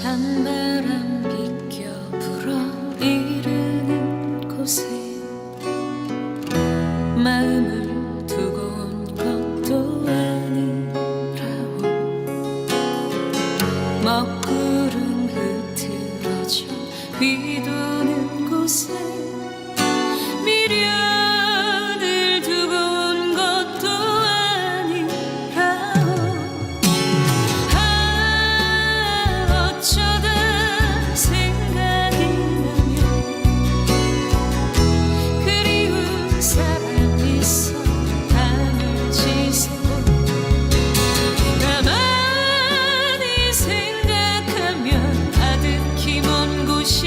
찬바람 비껴 불어 이르는 곳에 마음을 두고 온 것도 아니라고. 먹구름 흐트러져 휘두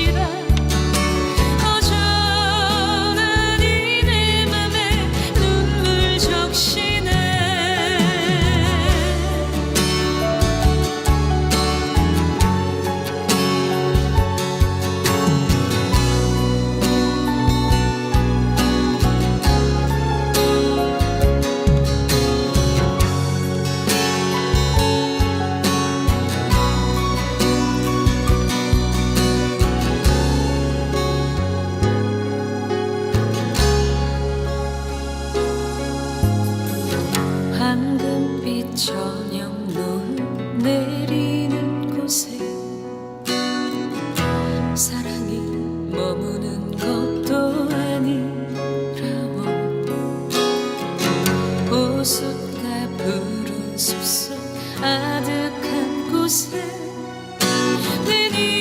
vida. 내리는 곳에 사랑이 머무는 것도 아니라고. 보석과 푸른 숲속 아득한 곳에 내리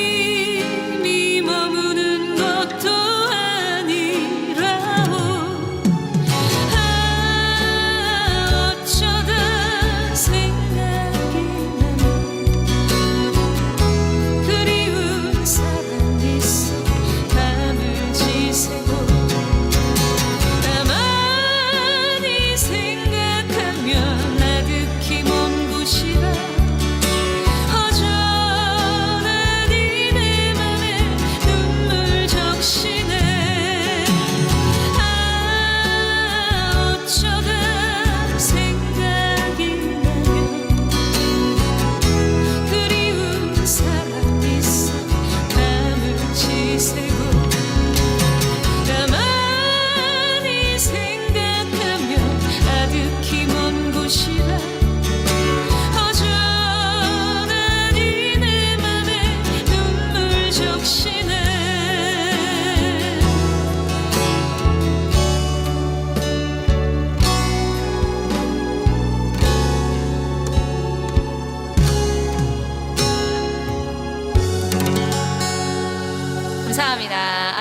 감사합니다.